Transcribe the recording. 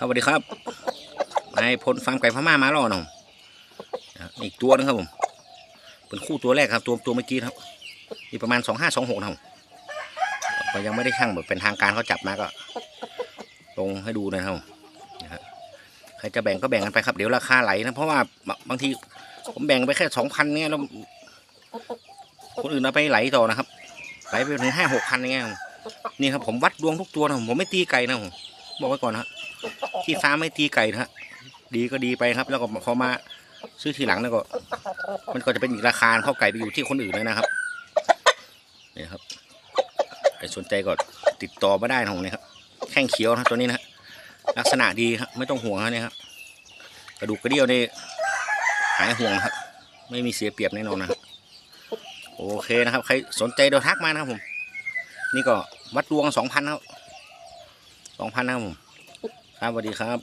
ครับสวัสดีครับนายพลฟาร์มไก่พม่ามาแล้วน้องนะครับอีกตัวหนึงครับผม เป็นคู่ตัวแรกครับ ตัวตัวเมื่อกี้ครับนี่ประมาณสองห้าสองหกนะครับก็ยังไม่ได้ช่างแบบเป็นทางการเขาจับมาก็ ลงให้ดูนะครับใครจะแบ่งก็แบ่งกันไปครับเดี๋ยวราคาไหลนะเพราะว่าบางทีผมแบ่งไปแค่สองพันเนี่ยแล้วคนอื่นเอาไปไหลต่อนะครับ ไหลไปถึงห้าหกพันเงี้ยนี่ครับผมวัดดวงทุกตัวนะผมไม่ตีไก่นะผม บอกไว้ก่อนนะที่ฟาร์มไม่ตีไก่นะฮะดีก็ดีไปครับ แล้วก็พอมาซื้อทีหลังแล้วก็ มันก็จะเป็นอีกราคาเพราะไก่ไปอยู่ที่คนอื่นเลยนะครับนี่ครับใครสนใจก็ติดต่อมาได้นะผมเนี่ยครับแข้งเขียวนะตัวนี้นะฮะลักษณะดีครับไม่ต้องห่วงนะเนี่ยครับกระดูกกระเดี่ยวนี่หายห่วงนะครับ ไม่มีเสียเปรียบแน่นอนนะครับโอเคนะครับ ใครสนใจเดี๋ยวทักมานะครับผม นี่ก็วัดดวงสองพันครับ สองพันนะครับผมครับสวัสดีครับ